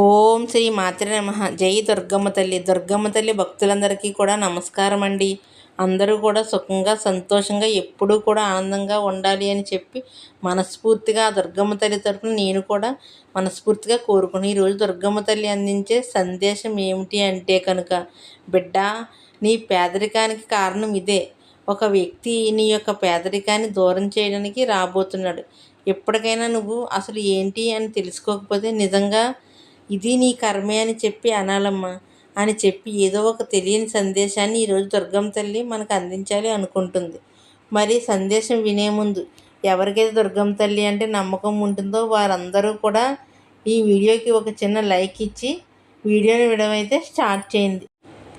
ఓం శ్రీ మాత్ర నమ. జై దుర్గమ్మ తల్లి. దుర్గమ్మ తల్లి భక్తులందరికీ కూడా నమస్కారం అండి అందరూ కూడా సుఖంగా సంతోషంగా ఎప్పుడూ కూడా ఆనందంగా ఉండాలి అని చెప్పి మనస్ఫూర్తిగా దుర్గమ్మ తల్లి తరపున నేను కూడా మనస్ఫూర్తిగా కోరుకుని ఈరోజు దుర్గమ్మ తల్లి అందించే సందేశం ఏమిటి అంటే కనుక బిడ్డ నీ పేదరికానికి కారణం ఇదే. ఒక వ్యక్తి నీ యొక్క పేదరికాన్ని దూరం చేయడానికి రాబోతున్నాడు. ఎప్పటికైనా నువ్వు అసలు ఏంటి అని తెలుసుకోకపోతే నిజంగా ఇది నీ కర్మే అని చెప్పి అనాలమ్మ అని చెప్పి ఏదో ఒక తెలియని సందేశాన్ని ఈరోజు దుర్గమ్మ తల్లి మనకు అందించాలి అనుకుంటుంది. మరి సందేశం వినే ముందు ఎవరికైతే దుర్గమ్మ తల్లి అంటే నమ్మకం ఉంటుందో వారందరూ కూడా ఈ వీడియోకి ఒక చిన్న లైక్ ఇచ్చి వీడియోని విడమైతే స్టార్ట్ చేయండి.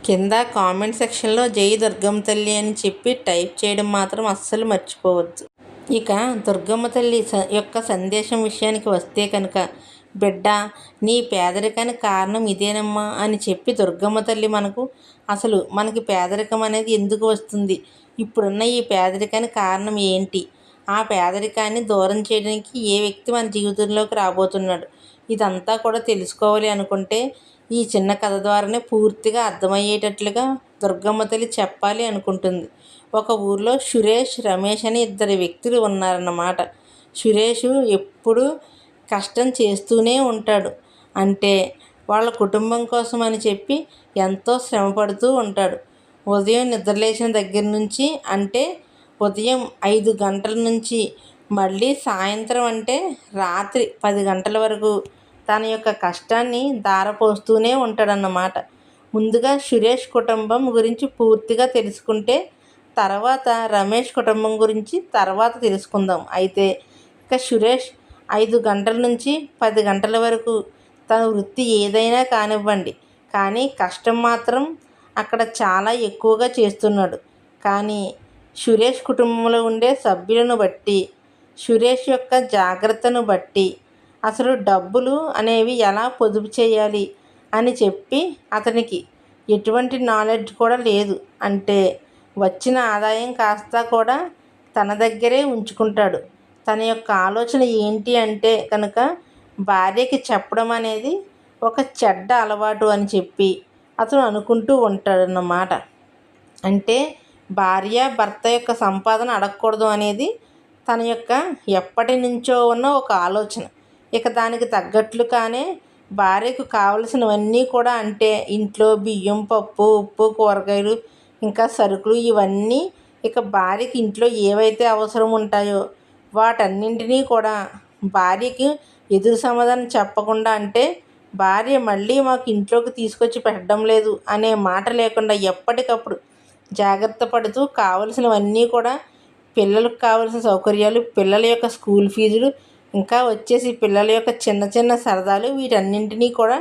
కింద కామెంట్ సెక్షన్లో జై దుర్గమ్మ తల్లి అని చెప్పి టైప్ చేయడం మాత్రం అస్సలు మర్చిపోవద్దు. ఇక దుర్గమ్మ తల్లి యొక్క సందేశం విషయానికి వస్తే కనుక బిడ్డ నీ పేదరికానికి కారణం ఇదేనమ్మా అని చెప్పి దుర్గమ్మ తల్లి మనకు అసలు మనకి పేదరికం అనేది ఎందుకు వస్తుంది? ఇప్పుడున్న ఈ పేదరికానికి కారణం ఏంటి? ఆ పేదరికాన్ని దూరం చేయడానికి ఏ వ్యక్తి మన జీవితంలోకి రాబోతున్నాడు? ఇదంతా కూడా తెలుసుకోవాలి అనుకుంటే ఈ చిన్న కథ ద్వారానే పూర్తిగా అర్థమయ్యేటట్లుగా దుర్గమ్మ తల్లి చెప్పాలి అనుకుంటుంది. ఒక ఊర్లో సురేష్ రమేష్ అని ఇద్దరు వ్యక్తులు ఉన్నారన్నమాట. సురేష్ ఎప్పుడు కష్టం చేస్తూనే ఉంటాడు. అంటే వాళ్ళ కుటుంబం కోసం అని చెప్పి ఎంతో శ్రమపడుతూ ఉంటాడు. ఉదయం నిద్రలేచిన దగ్గర నుంచి అంటే ఉదయం ఐదు గంటల నుంచి మళ్ళీ సాయంత్రం అంటే రాత్రి పది గంటల వరకు తన యొక్క కష్టాన్ని దారపోస్తూనే ఉంటాడన్నమాట. ముందుగా సురేష్ కుటుంబం గురించి పూర్తిగా తెలుసుకుంటే తర్వాత రమేష్ కుటుంబం గురించి తర్వాత తెలుసుకుందాం. అయితే ఇక సురేష్ ఐదు గంటల నుంచి పది గంటల వరకు తన వృత్తి ఏదైనా కానివ్వండి. కానీ కష్టం మాత్రం అక్కడ చాలా ఎక్కువగా చేస్తున్నాడు. కానీ సురేష్ కుటుంబంలో ఉండే సభ్యులను బట్టి సురేష్ యొక్క జాగ్రత్తను బట్టి అసలు డబ్బులు అనేవి ఎలా పొదుపు చేయాలి అని చెప్పి అతనికి ఎటువంటి నాలెడ్జ్ కూడా లేదు. అంటే వచ్చిన ఆదాయం కాస్త కూడా తన దగ్గరే ఉంచుకుంటాడు. తన యొక్క ఆలోచన ఏంటి అంటే కనుక భార్యకి చెప్పడం అనేది ఒక చెడ్డ అలవాటు అని చెప్పి అతను అనుకుంటూ ఉంటాడన్నమాట. అంటే భార్య భర్త యొక్క సంపాదన అడగకూడదు అనేది తన యొక్క ఎప్పటి నుంచో ఉన్న ఒక ఆలోచన. ఇక దానికి తగ్గట్లుగానే భార్యకు కావలసినవన్నీ కూడా అంటే ఇంట్లో బియ్యం పప్పు ఉప్పు కూరగాయలు ఇంకా సరుకులు ఇవన్నీ ఇక భార్యకి ఇంట్లో ఏవైతే అవసరం ఉంటాయో వాటన్నింటినీ కూడా భార్యకి ఎదురు సమాధానం చెప్పకుండా అంటే భార్య మళ్ళీ మాకు ఇంట్లోకి తీసుకొచ్చి పెట్టడం లేదు అనే మాట లేకుండా ఎప్పటికప్పుడు జాగ్రత్త పడుతూ కావలసినవన్నీ కూడా పిల్లలకు కావలసిన సౌకర్యాలు పిల్లల యొక్క స్కూల్ ఫీజులు ఇంకా వచ్చేసి పిల్లల యొక్క చిన్న చిన్న సరదాలు వీటన్నింటినీ కూడా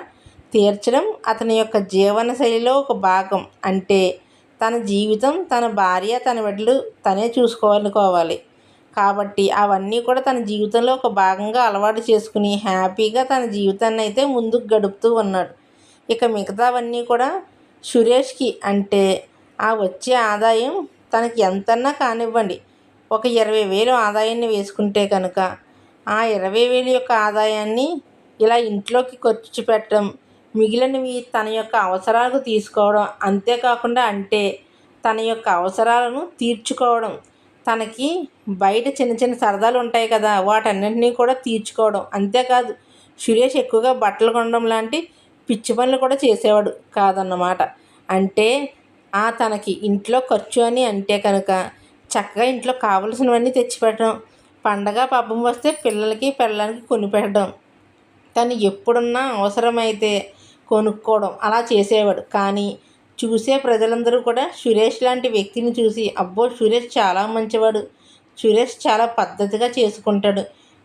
తీర్చడం అతని యొక్క జీవన శైలిలో ఒక భాగం. అంటే తన జీవితం తన భార్య తన బిడ్డలు తనే చూసుకోవాలనుకోవాలి. కాబట్టి అవన్నీ కూడా తన జీవితంలో ఒక భాగంగా అలవాటు చేసుకుని హ్యాపీగా తన జీవితాన్ని అయితే ముందుకు గడుపుతూ ఉన్నాడు. ఇక మిగతావన్నీ కూడా సురేష్కి అంటే ఆ వచ్చే ఆదాయం తనకి ఎంతన్నా కానివ్వండి ఒక ఇరవై వేలు ఆదాయాన్ని వేసుకుంటే కనుక ఆ ఇరవై వేలు యొక్క ఆదాయాన్ని ఇలా ఇంట్లోకి ఖర్చు పెట్టడం మిగిలినవి తన యొక్క అవసరాలకు తీసుకోవడం అంతేకాకుండా అంటే తన యొక్క అవసరాలను తీర్చుకోవడం తనకి బయట చిన్న చిన్న సరదాలు ఉంటాయి కదా వాటన్నింటినీ కూడా తీర్చుకోవడం. అంతేకాదు సురేష్ ఎక్కువగా బట్టలు కొనడం లాంటి పిచ్చి పనులు కూడా చేసేవాడు కాదన్నమాట. అంటే ఆ తనకి ఇంట్లో ఖర్చు అని అంటే కనుక చక్కగా ఇంట్లో కావలసినవన్నీ తెచ్చిపెట్టడం పండగ పబ్బం వస్తే పిల్లలకి పిల్లలకి కొనిపెట్టడం తను ఎప్పుడున్నా అవసరమైతే కొనుక్కోవడం అలా చేసేవాడు. కానీ చూసే ప్రజలందరూ కూడా సురేష్ లాంటి వ్యక్తిని చూసి అబ్బో సురేష్ చాలా మంచివాడు. సురేష్ చాలా పద్ధతిగా చేసుకుంటాడు.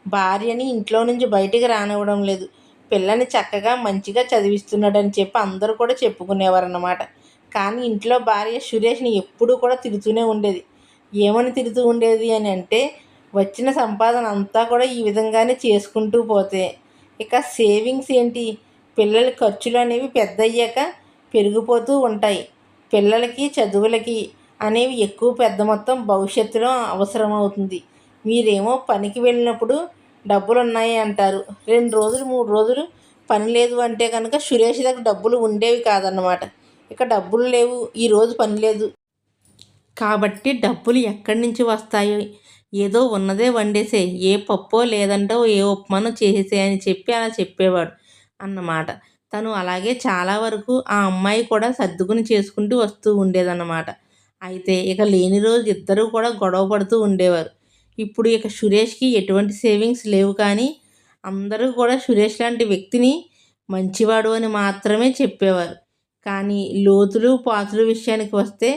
భార్యని ఇంట్లో నుంచి బయటికి రానివ్వడం లేదు. పిల్లని చక్కగా మంచిగా చదివిస్తున్నాడు అని చెప్పి అందరూ కూడా చెప్పుకునేవారు అన్నమాట కానీ ఇంట్లో భార్య సురేష్ని ఎప్పుడూ కూడా తిడుతూనే ఉండేది. ఏమని తిడుతూ ఉండేది అని అంటే వచ్చిన సంపాదన అంతా కూడా ఈ విధంగానే చేసుకుంటూ పోతే. ఇక సేవింగ్స్ ఏంటి? పిల్లల ఖర్చులు అనేవి పెద్ద అయ్యాక పెరిగిపోతూ ఉంటాయి. పిల్లలకి చదువులకి అనేవి ఎక్కువ పెద్ద మొత్తం భవిష్యత్తులో అవసరమవుతుంది. మీరేమో పనికి వెళ్ళినప్పుడు డబ్బులు ఉన్నాయి అంటారు. రెండు రోజులు మూడు రోజులు పని లేదు అంటే కనుక సురేష్ దగ్గర డబ్బులు ఉండేవి కాదన్నమాట. ఇక డబ్బులు లేవు ఈరోజు పని లేదు. కాబట్టి డబ్బులు ఎక్కడి నుంచి వస్తాయో? ఏదో ఉన్నదే వండేసే ఏ పప్పో లేదంటే ఏ ఉప్మానో చేసేసే అని చెప్పి అలా చెప్పేవాడు అన్నమాట. తను అలాగే చాలా వరకు ఆ అమ్మాయి కూడా సర్దుకుని చేసుకుంటూ వస్తూ ఉండేదన్నమాట. అయితే ఇక లేని రోజు ఇద్దరూ కూడా గొడవ పడుతూ ఉండేవారు. ఇప్పుడు ఇక సురేష్కి ఎటువంటి సేవింగ్స్ లేవు కానీ అందరూ కూడా సురేష్ లాంటి వ్యక్తిని మంచివాడు అని మాత్రమే చెప్పేవారు. కానీ లోతులు పాతులు విషయానికి వస్తే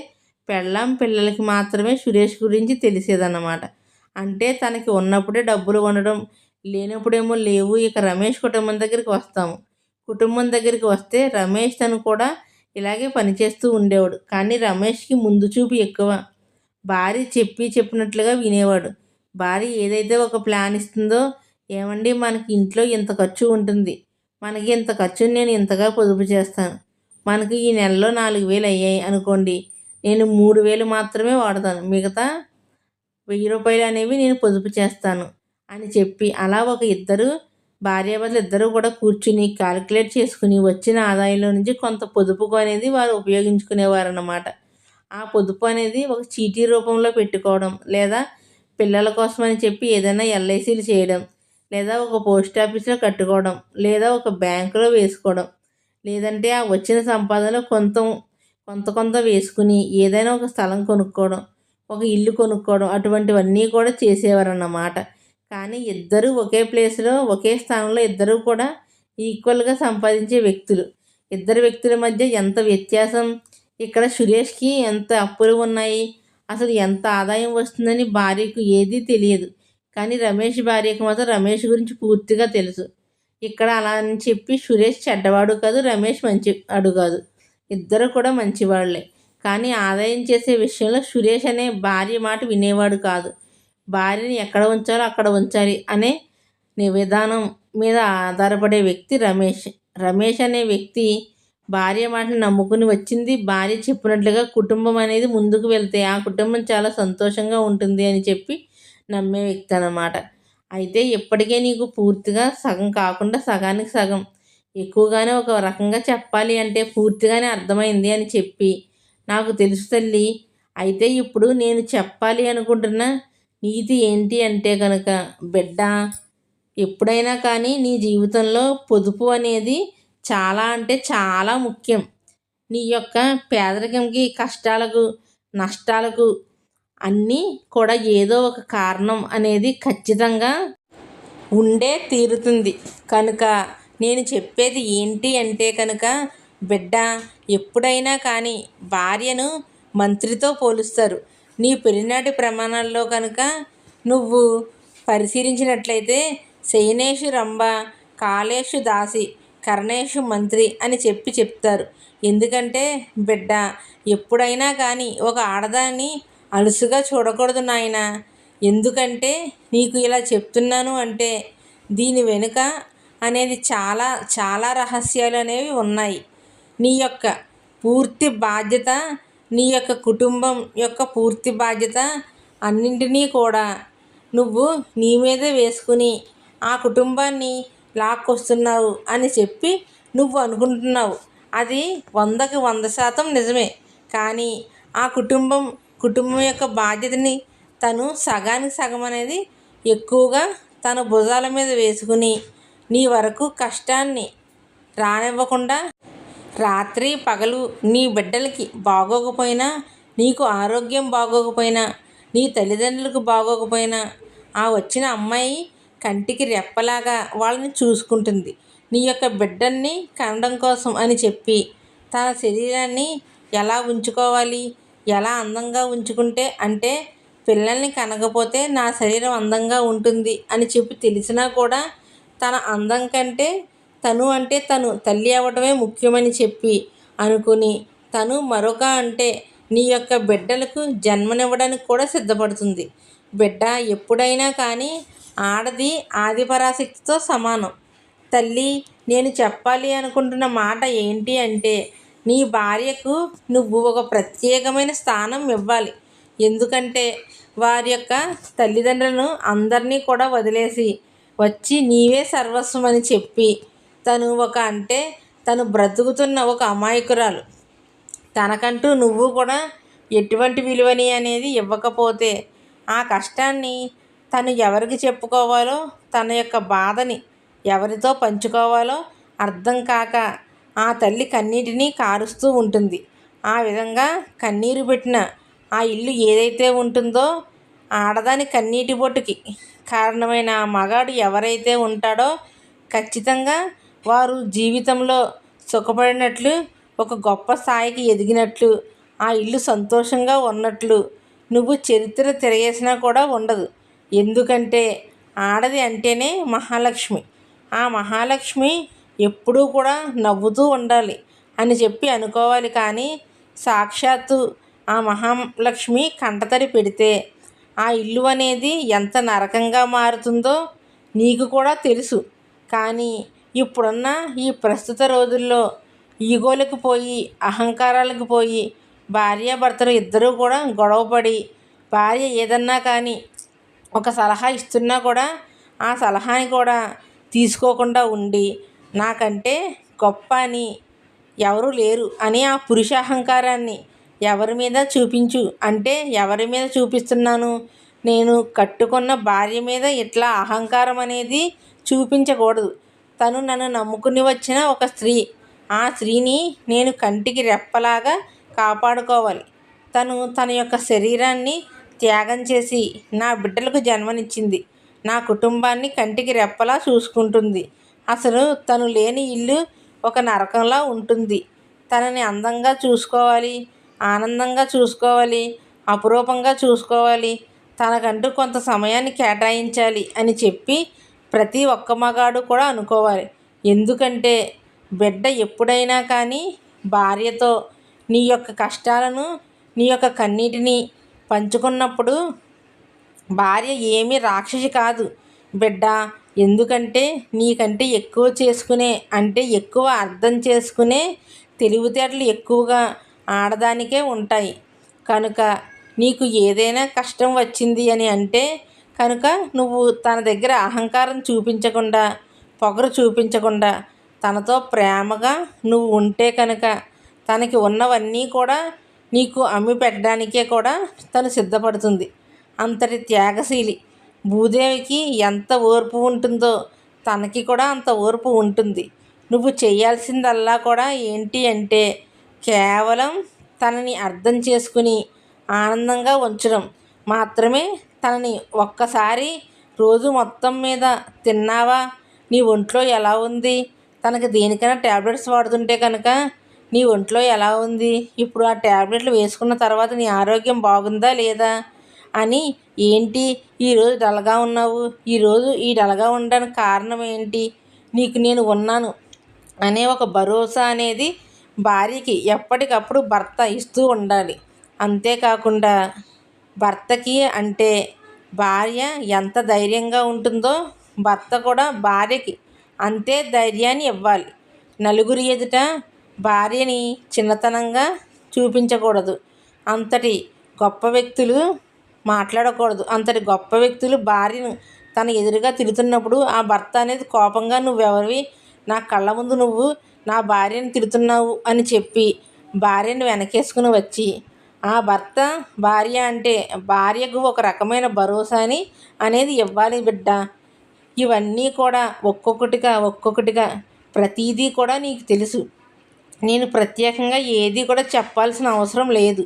పెళ్ళాం పిల్లలకి మాత్రమే సురేష్ గురించి తెలిసేదన్నమాట. అంటే తనకి ఉన్నప్పుడే డబ్బులు ఉండడం లేనప్పుడేమో లేవు ఇక రమేష్ కుటుంబం దగ్గరికి వస్తాము. కుటుంబం దగ్గరికి వస్తే రమేష్ తను కూడా ఇలాగే పనిచేస్తూ ఉండేవాడు. కానీ రమేష్కి ముందు చూపు ఎక్కువ. భార్య చెప్పి చెప్పినట్లుగా వినేవాడు. భార్య ఏదైతే ఒక ప్లాన్ ఇస్తుందో ఏమండి మనకి ఇంట్లో ఇంత ఖర్చు ఉంటుంది. మనకి ఇంత ఖర్చుని నేను ఇంతగా పొదుపు చేస్తాను. మనకి ఈ నెలలో నాలుగు వేలు అయ్యాయి అనుకోండి. నేను మూడు వేలు మాత్రమే వాడతాను. మిగతా వెయ్యి రూపాయలు అనేవి నేను పొదుపు చేస్తాను అని చెప్పి అలా ఒక ఇద్దరు భార్యాభర్తలు ఇద్దరూ కూడా కూర్చుని క్యాలిక్యులేట్ చేసుకుని వచ్చిన ఆదాయంలో నుంచి కొంత పొదుపు అనేది వారు ఉపయోగించుకునేవారు అన్నమాట ఆ పొదుపు అనేది ఒక చీటీ రూపంలో పెట్టుకోవడం లేదా పిల్లల కోసం అని చెప్పి ఏదైనా ఎల్ఐసీలు చేయడం లేదా ఒక పోస్ట్ ఆఫీస్లో కట్టుకోవడం లేదా ఒక బ్యాంకులో వేసుకోవడం లేదంటే ఆ వచ్చిన సంపాదనలో కొంత కొంత కొంత వేసుకుని ఏదైనా ఒక స్థలం కొనుక్కోవడం ఒక ఇల్లు కొనుక్కోవడం అటువంటివన్నీ కూడా చేసేవారు అన్నమాట కానీ ఇద్దరు ఒకే ప్లేస్లో ఒకే స్థానంలో ఇద్దరు కూడా ఈక్వల్గా సంపాదించే వ్యక్తులు. ఇద్దరు వ్యక్తుల మధ్య ఎంత వ్యత్యాసం? ఇక్కడ సురేష్కి ఎంత అప్పులు ఉన్నాయి? అసలు ఎంత ఆదాయం వస్తుందని భార్యకు ఏదీ తెలియదు. కానీ రమేష్ భార్యకు మాత్రం రమేష్ గురించి పూర్తిగా తెలుసు. ఇక్కడ అలా అని చెప్పి సురేష్ చెడ్డవాడు కాదు రమేష్ మంచి అడు కాదు. ఇద్దరు కూడా మంచివాళ్ళే. కానీ ఆదాయం చేసే విషయంలో సురేష్ అనే భార్య మాట వినేవాడు కాదు. భార్యని ఎక్కడ ఉంచాలో అక్కడ ఉంచాలి అనే విధానం మీద ఆధారపడే వ్యక్తి రమేష్. రమేష్ అనే వ్యక్తి భార్య మాటను నమ్ముకుని వచ్చింది. భార్య చెప్పినట్లుగా కుటుంబం అనేది ముందుకు వెళ్తే ఆ కుటుంబం చాలా సంతోషంగా ఉంటుంది అని చెప్పి నమ్మే వ్యక్తి అన్నమాట. అయితే ఇప్పటికే నీకు పూర్తిగా సగం కాకుండా సగానికి సగం. ఎక్కువగానే ఒక రకంగా చెప్పాలి అంటే పూర్తిగానే అర్థమైంది అని చెప్పి. నాకు తెలుసు తల్లి. అయితే ఇప్పుడు నేను చెప్పాలి అనుకుంటున్న నీతి ఏంటి అంటే కనుక బిడ్డ ఎప్పుడైనా కానీ నీ జీవితంలో పొదుపు అనేది చాలా అంటే చాలా ముఖ్యం. నీ యొక్క పేదరికంకి కష్టాలకు నష్టాలకు అన్నీ కూడా ఏదో ఒక కారణం అనేది ఖచ్చితంగా ఉండే తీరుతుంది. కనుక నేను చెప్పేది ఏంటి అంటే కనుక బిడ్డ ఎప్పుడైనా కానీ భార్యను మంత్రితో పోలుస్తారు. నీ పెళ్ళినాటి ప్రమాణాల్లో కనుక నువ్వు పరిశీలించినట్లయితే శయనేషు రంభ కాళేషు దాసి కర్ణేషు మంత్రి అని చెప్పి చెప్తారు. ఎందుకంటే బిడ్డ ఎప్పుడైనా కానీ ఒక ఆడదాన్ని అలుసుగా చూడకూడదు నాయన. ఎందుకంటే నీకు ఇలా చెప్తున్నాను అంటే దీని వెనుక అనేది చాలా చాలా రహస్యాలు అనేవి ఉన్నాయి. నీ యొక్క పూర్తి బాధ్యత నీ యొక్క కుటుంబం యొక్క పూర్తి బాధ్యత అన్నింటినీ కూడా నువ్వు నీ మీదే వేసుకుని ఆ కుటుంబాన్ని లాక్కొస్తున్నావు అని చెప్పి నువ్వు అనుకుంటున్నావు. అది వందకి వంద శాతం నిజమే. కానీ ఆ కుటుంబం కుటుంబం యొక్క బాధ్యతని తను సగానికి సగం అనేది ఎక్కువగా తన భుజాల మీద వేసుకుని నీ వరకు కష్టాన్ని రానివ్వకుండా రాత్రి పగలు నీ బిడ్డలకి బాగోకపోయినా నీకు ఆరోగ్యం బాగోకపోయినా నీ తల్లిదండ్రులకు బాగోకపోయినా ఆ వచ్చిన అమ్మాయి కంటికి రెప్పలాగా వాళ్ళని చూసుకుంటుంది. నీ యొక్క బిడ్డల్ని కనడం కోసం అని చెప్పి తన శరీరాన్ని ఎలా ఉంచుకోవాలి ఎలా అందంగా ఉంచుకుంటే అంటే పిల్లల్ని కనకపోతే నా శరీరం అందంగా ఉంటుంది అని చెప్పి తెలిసినా కూడా తన అందం కంటే తను అంటే తను తల్లి అవ్వడమే ముఖ్యమని చెప్పి అనుకుని తను మరొక అంటే నీ యొక్క బిడ్డలకు జన్మనివ్వడానికి కూడా సిద్ధపడుతుంది. బిడ్డ ఎప్పుడైనా కానీ ఆడది ఆదిపరాశక్తితో సమానం. తల్లి నేను చెప్పాలి అనుకుంటున్న మాట ఏంటి అంటే నీ భార్యకు నువ్వు ఒక ప్రత్యేకమైన స్థానం ఇవ్వాలి. ఎందుకంటే వారి యొక్క తల్లిదండ్రులను అందరినీ కూడా వదిలేసి వచ్చి నీవే సర్వస్వం అని చెప్పి తను ఒక అంటే తను బ్రతుకుతున్న ఒక అమాయకురాలు. తనకంటూ నువ్వు కూడా ఎటువంటి విలువని అనేది ఇవ్వకపోతే ఆ కష్టాన్ని తను ఎవరికి చెప్పుకోవాలో తన యొక్క బాధని ఎవరితో పంచుకోవాలో అర్థం కాక ఆ తల్లి కన్నీటిని కారుస్తూ ఉంటుంది. ఆ విధంగా కన్నీరు పెట్టిన ఆ ఇల్లు ఏదైతే ఉంటుందో ఆడదాని కన్నీటి బొట్టుకి కారణమైన ఆ మగాడు ఎవరైతే ఉంటాడో ఖచ్చితంగా వారు జీవితంలో సుఖపడినట్లు ఒక గొప్ప స్థాయికి ఎదిగినట్లు ఆ ఇల్లు సంతోషంగా ఉన్నట్లు నువ్వు చరిత్ర తిరగేసినా కూడా ఉండదు. ఎందుకంటే ఆడది అంటేనే మహాలక్ష్మి. ఆ మహాలక్ష్మి ఎప్పుడూ కూడా నవ్వుతూ ఉండాలి అని చెప్పి అనుకోవాలి కానీ సాక్షాత్తు ఆ మహాలక్ష్మి కంటతడి పెడితే ఆ ఇల్లు అనేది ఎంత నరకంగా మారుతుందో నీకు కూడా తెలుసు. కానీ ఇప్పుడున్న ఈ ప్రస్తుత రోజుల్లో ఈగోలకు పోయి అహంకారాలకు పోయి భార్యాభర్తలు ఇద్దరూ కూడా గొడవపడి భార్య ఏదన్నా కానీ ఒక సలహా ఇస్తున్నా కూడా ఆ సలహాని కూడా తీసుకోకుండా ఉండి నాకంటే గొప్ప అని ఎవరు లేరు అని ఆ పురుష అహంకారాన్ని ఎవరి మీద చూపించు అంటే ఎవరి మీద చూపిస్తున్నాను? నేను కట్టుకున్న భార్య మీద ఇట్లా అహంకారం అనేది చూపించకూడదు. తను నన్ను నమ్ముకుని వచ్చిన ఒక స్త్రీ. ఆ స్త్రీని నేను కంటికి రెప్పలాగా కాపాడుకోవాలి. తను తన యొక్క శరీరాన్ని త్యాగం చేసి నా బిడ్డలకు జన్మనిచ్చింది. నా కుటుంబాన్ని కంటికి రెప్పలా చూసుకుంటుంది. అసలు తను లేని ఇల్లు ఒక నరకంలా ఉంటుంది. తనని అందంగా చూసుకోవాలి ఆనందంగా చూసుకోవాలి అపురూపంగా చూసుకోవాలి తనకంటూ కొంత సమయాన్ని కేటాయించాలి అని చెప్పి ప్రతి ఒక్క మగాడు కూడా అనుకోవాలి. ఎందుకంటే బిడ్డ ఎప్పుడైనా కానీ భార్యతో నీ యొక్క కష్టాలను నీ యొక్క కన్నీటిని పంచుకున్నప్పుడు భార్య ఏమీ రాక్షసి కాదు. బిడ్డ ఎందుకంటే నీకంటే ఎక్కువ చేసుకునే అంటే ఎక్కువ అర్థం చేసుకునే తెలివితేటలు ఎక్కువగా ఆడదానికే ఉంటాయి. కనుక నీకు ఏదైనా కష్టం వచ్చింది అని అంటే కనుక నువ్వు తన దగ్గర అహంకారం చూపించకుండా పొగరు చూపించకుండా తనతో ప్రేమగా నువ్వు ఉంటే కనుక తనకి ఉన్నవన్నీ కూడా నీకు అమ్మి పెట్టడానికే కూడా తను సిద్ధపడుతుంది. అంతటి త్యాగశీలి భూదేవికి ఎంత ఓర్పు ఉంటుందో తనకి కూడా అంత ఓర్పు ఉంటుంది. నువ్వు చేయాల్సిందల్లా కూడా ఏంటి అంటే కేవలం తనని అర్థం చేసుకుని ఆనందంగా ఉంచడం మాత్రమే తనని ఒక్కసారి రోజు మొత్తం మీద తిన్నావా? నీ ఒంట్లో ఎలా ఉంది? తనకి దేనికైనా ట్యాబ్లెట్స్ వాడుతుంటే కనుక నీ ఒంట్లో ఎలా ఉంది? ఇప్పుడు ఆ ట్యాబ్లెట్లు వేసుకున్న తర్వాత నీ ఆరోగ్యం బాగుందా లేదా? అని ఏంటి? ఈరోజు డల్గా ఉన్నావు? ఈరోజు ఈ డల్గా ఉండడానికి కారణం ఏంటి? నీకు నేను ఉన్నాను అనే ఒక భరోసా అనేది భార్యకి ఎప్పటికప్పుడు భర్త ఇస్తూ ఉండాలి. అంతేకాకుండా భర్తకి అంటే భార్య ఎంత ధైర్యంగా ఉంటుందో భర్త కూడా భార్యకి అంతే ధైర్యాన్ని ఇవ్వాలి. నలుగురి ఎదుట భార్యని చిన్నతనంగా చూపించకూడదు. అంతటి గొప్ప వ్యక్తులు మాట్లాడకూడదు. అంతటి గొప్ప వ్యక్తులు భార్యను తన ఎదురుగా తిడుతున్నప్పుడు ఆ భర్త అనేది కోపంగా నువ్వెవరివి? నా కళ్ళ ముందు నువ్వు నా భార్యను తిడుతున్నావు అని చెప్పి భార్యను వెనకేసుకుని వచ్చి ఆ భర్త భార్య అంటే భార్యకు ఒక రకమైన భరోసాని అనేది ఇవ్వాలి బిడ్డ. ఇవన్నీ కూడా ఒక్కొక్కటిగా ఒక్కొక్కటిగా ప్రతీదీ కూడా నీకు తెలుసు. నేను ప్రత్యేకంగా ఏది కూడా చెప్పాల్సిన అవసరం లేదు.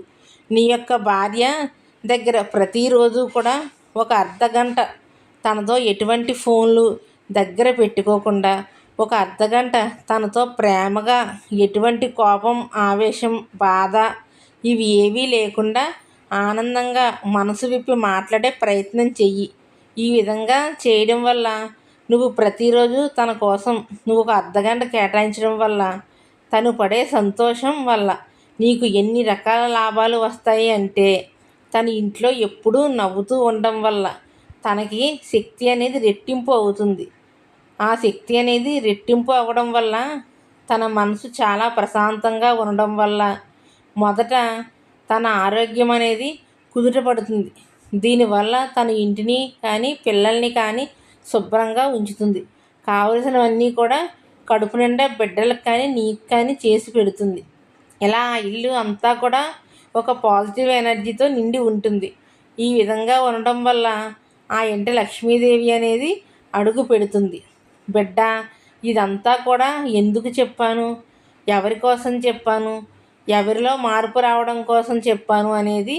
నీ యొక్క భార్య దగ్గర ప్రతిరోజు కూడా ఒక అర్ధగంట తనతో ఎటువంటి ఫోన్లు దగ్గర పెట్టుకోకుండా ఒక అర్ధగంట తనతో ప్రేమగా ఎటువంటి కోపం ఆవేశం బాధ ఇవి ఏవీ లేకుండా ఆనందంగా మనసు విప్పి మాట్లాడే ప్రయత్నం చెయ్యి. ఈ విధంగా చేయడం వల్ల నువ్వు ప్రతిరోజు తన కోసం నువ్వు ఒక అర్ధగంట కేటాయించడం వల్ల తను పడే సంతోషం వల్ల నీకు ఎన్ని రకాల లాభాలు వస్తాయి అంటే తన ఇంట్లో ఎప్పుడూ నవ్వుతూ ఉండడం వల్ల తనకి శక్తి అనేది రెట్టింపు అవుతుంది. ఆ శక్తి అనేది రెట్టింపు అవ్వడం వల్ల తన మనసు చాలా ప్రశాంతంగా ఉండడం వల్ల మొదట తన ఆరోగ్యం అనేది కుదుటపడుతుంది దీనివల్ల తన ఇంటిని కానీ పిల్లల్ని కానీ శుభ్రంగా ఉంచుతుంది. కావలసినవన్నీ కూడా కడుపు నిండా బిడ్డలకు కానీ నీకు కానీ చేసి పెడుతుంది. ఇలా ఆ ఇల్లు అంతా కూడా ఒక పాజిటివ్ ఎనర్జీతో నిండి ఉంటుంది. ఈ విధంగా ఉండడం వల్ల ఆ ఇంటి లక్ష్మీదేవి అనేది అడుగు పెడుతుంది. బిడ్డ ఇదంతా కూడా ఎందుకు చెప్పాను? ఎవరి కోసం చెప్పాను? ఎవరిలో మార్పు రావడం కోసం చెప్పాను అనేది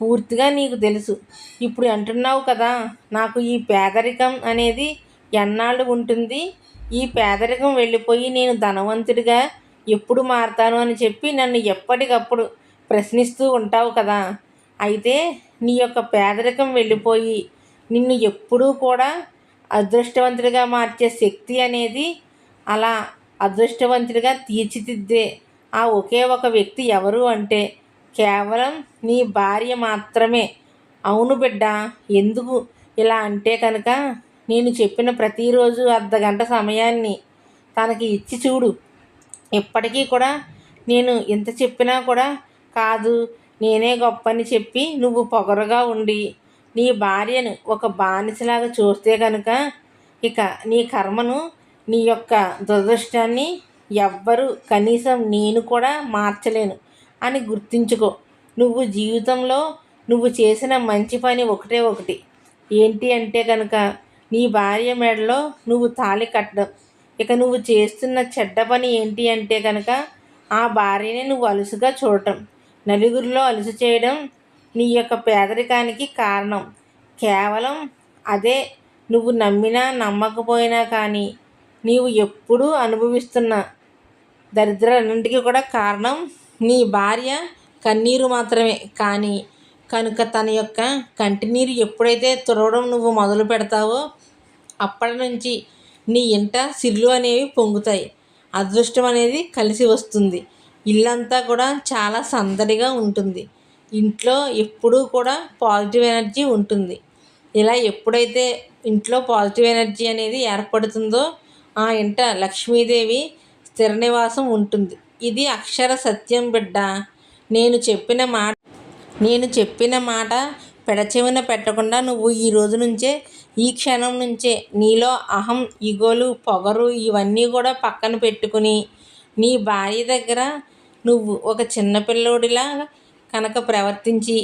పూర్తిగా నీకు తెలుసు. ఇప్పుడు అంటున్నావు కదా నాకు ఈ పేదరికం అనేది ఎన్నాళ్ళు ఉంటుంది? ఈ పేదరికం వెళ్ళిపోయి నేను ధనవంతుడిగా ఎప్పుడు మారతాను అని చెప్పి నన్ను ఎప్పటికప్పుడు ప్రశ్నిస్తూ ఉంటావు కదా. అయితే నీ యొక్క పేదరికం వెళ్ళిపోయి నిన్ను ఎప్పుడూ కూడా అదృష్టవంతుడిగా మార్చే శక్తి అనేది అలా అదృష్టవంతుడిగా తీర్చిదిద్దే ఆ ఒకే ఒక వ్యక్తి ఎవరు అంటే కేవలం నీ భార్య మాత్రమే. అవును బిడ్డ ఎందుకు ఇలా అంటే కనుక నేను చెప్పిన ప్రతిరోజు అర్ధగంట సమయాన్ని తనకి ఇచ్చి చూడు. ఇప్పటికీ కూడా నేను ఎంత చెప్పినా కూడా కాదు నేనే గొప్ప అని చెప్పి నువ్వు పొగరుగా ఉండి నీ భార్యను ఒక బానిసలాగా చూస్తే కనుక ఇక నీ కర్మను నీ యొక్క దురదృష్టాన్ని ఎవ్వరు కనీసం నేను కూడా మార్చలేను. అని గుర్తుంచుకో. నువ్వు జీవితంలో నువ్వు చేసిన మంచి పని ఒకటే ఒకటి. ఏంటి అంటే కనుక నీ భార్య మెడలో నువ్వు తాళి కట్టడం. ఇక నువ్వు చేస్తున్న చెడ్డ పని ఏంటి అంటే కనుక ఆ భార్యని నువ్వు అలుసుగా చూడటం. నలుగురిలో అలుసు చేయడం నీ యొక్క పేదరికానికి కారణం. కేవలం అదే నువ్వు నమ్మినా నమ్మకపోయినా కానీ నీవు ఎప్పుడూ అనుభవిస్తున్న దరిద్రాలన్నింటికి కూడా కారణం నీ భార్య కన్నీరు మాత్రమే. కానీ కనుక తన యొక్క కంటినీరు ఎప్పుడైతే తుడవడం నువ్వు మొదలు పెడతావో అప్పటి నుంచి నీ ఇంట సిర్లు అనేవి పొంగుతాయి. అదృష్టం అనేది కలిసి వస్తుంది. ఇల్లంతా కూడా చాలా సందడిగా ఉంటుంది. ఇంట్లో ఎప్పుడూ కూడా పాజిటివ్ ఎనర్జీ ఉంటుంది. ఇలా ఎప్పుడైతే ఇంట్లో పాజిటివ్ ఎనర్జీ అనేది ఏర్పడుతుందో ఆ ఇంట లక్ష్మీదేవి తిరనివాసం ఉంటుంది. ఇది అక్షర సత్యం బిడ్డ. నేను చెప్పిన మాట నేను చెప్పిన మాట పెడచెవిన పెట్టకుండా నువ్వు ఈ రోజు నుంచే ఈ క్షణం నుంచే నీలో అహం ఇగోలు పొగరు ఇవన్నీ కూడా పక్కన పెట్టుకుని నీ భార్య దగ్గర నువ్వు ఒక చిన్నపిల్లోడిలా కనుక ప్రవర్తించి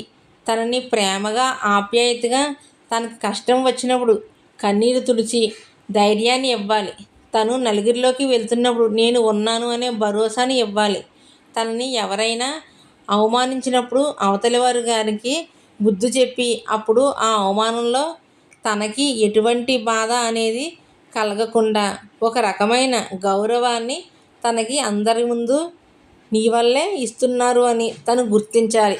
తనని ప్రేమగా ఆప్యాయతగా తనకు కష్టం వచ్చినప్పుడు కన్నీరు తుడిచి ధైర్యాన్ని ఇవ్వాలి. తను నలుగురిలోకి వెళ్తున్నప్పుడు నేను ఉన్నాను అనే భరోసాని ఇవ్వాలి. తనని ఎవరైనా అవమానించినప్పుడు అవతలి వారి గారికి బుద్ధి చెప్పి అప్పుడు ఆ అవమానంలో తనకి ఎటువంటి బాధ అనేది కలగకుండా ఒక రకమైన గౌరవాన్ని తనకి అందరి ముందు నీ వల్లే ఇస్తున్నారు అని తను గుర్తించాలి.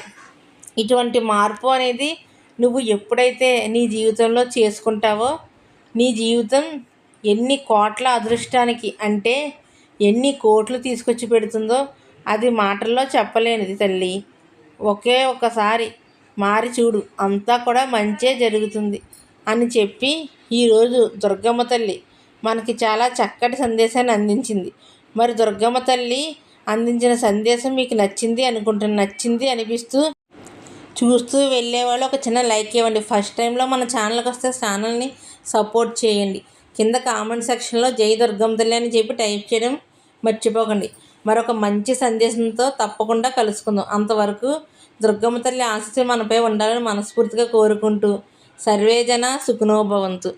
ఇటువంటి మార్పు అనేది నువ్వు ఎప్పుడైతే నీ జీవితంలో చేసుకుంటావో నీ జీవితం ఎన్ని కోట్ల అదృష్టానికి అంటే ఎన్ని కోట్లు తీసుకొచ్చి పెడుతుందో అది మాటల్లో చెప్పలేనిది తల్లి. ఒకే ఒకసారి మారి చూడు అంతా కూడా మంచే జరుగుతుంది అని చెప్పి ఈరోజు దుర్గమ్మ తల్లి మనకి చాలా చక్కటి సందేశాన్ని అందించింది. మరి దుర్గమ్మ తల్లి అందించిన సందేశం మీకు నచ్చింది అనుకుంటున్నా నచ్చింది అనిపిస్తూ చూస్తూ వెళ్ళేవాళ్ళు ఒక చిన్న లైక్ ఇవ్వండి. ఫస్ట్ టైంలో మన ఛానల్కి వస్తే ఛానల్ని సపోర్ట్ చేయండి. కింద కామెంట్ సెక్షన్లో జై దుర్గమ్మ తల్లి అని చెప్పి టైప్ చేయడం మర్చిపోకండి. మరొక మంచి సందేశంతో తప్పకుండా కలుసుకుందాం. అంతవరకు దుర్గమ్మ తల్లి ఆశీస్సులు మనపై ఉండాలని మనస్ఫూర్తిగా కోరుకుంటూ సర్వేజన సుఖనోభవంతు